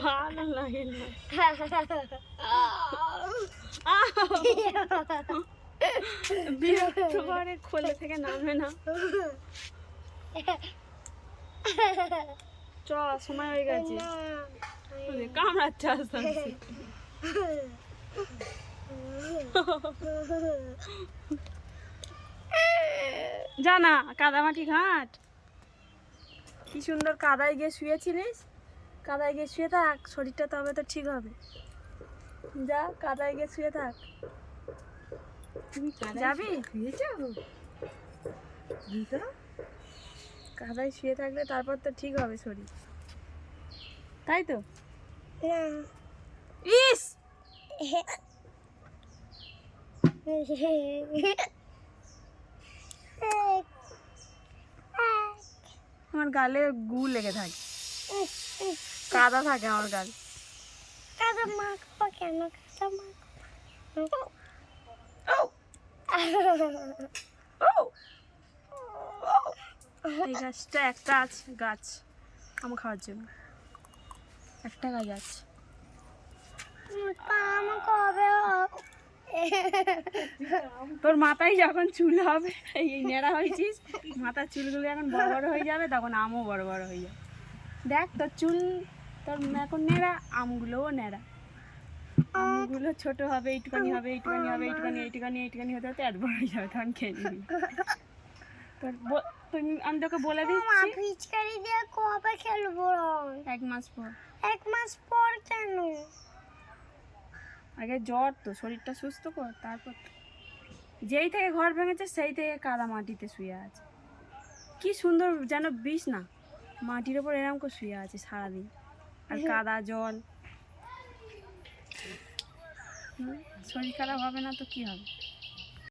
ভালো লাগে না খোলে থেকে নামে না চ সময় হয়ে গেছে কামড়াচ্ছে আস্তে আস্তে জানা, কাদামাটি ঘাট। কি সুন্দর কাদায় গিয়ে শুয়েছিলিস? কাদায় গিয়ে শুয়ে থাক শরীরটা তবে তো ঠিক হবে। যা কাদায় গিয়ে শুয়ে থাক। যাবি? কাদায় শুয়ে থাকলে তারপর তো ঠিক হবে শরীর। তাই তো? ইস! আমার গালে গু লেগে থাকে। কাদা থাকে আমার গাল। কাদা মাখবো কেন? কাদা মাখবো। এই গাছটা একটা আছে গাছ আম খাওয়ার জন্য। একটা গাছ আছে। তোর মাথায় যখন চুল হবে এই নেড়া হয়েছিস মাথার চুলগুলো যখন বড় বড় হয়ে যাবে তখন আমও বড় বড় হয়ে যাবে। দেখ তোর চুল তোর এখন নেড়া আমগুলোও নেড়া আমগুলো ছোট হবে এইটুখানি হবে এইটুখানি হবে এইটুখানি এইটুখানি এইটুখানি হতে হতে এত বড় হয়ে যাবে তখন খেয়ে নিবি। তোর তুমি আমি তোকে বলে দিচ্ছি। দিয়ে কবে খেলব? এক মাস পর। এক মাস পর কেন? আগে জ্বর তো শরীরটা সুস্থ কর তারপর। যেই থেকে ঘর ভেঙেছে সেই থেকে কাদা মাটিতে শুয়ে আছে। কি সুন্দর যেন বিষ না মাটির ওপর এরকম করে শুয়ে আছে সারাদিন। আর কাদা জল হুম, শরীর খারাপ হবে না তো কি হবে?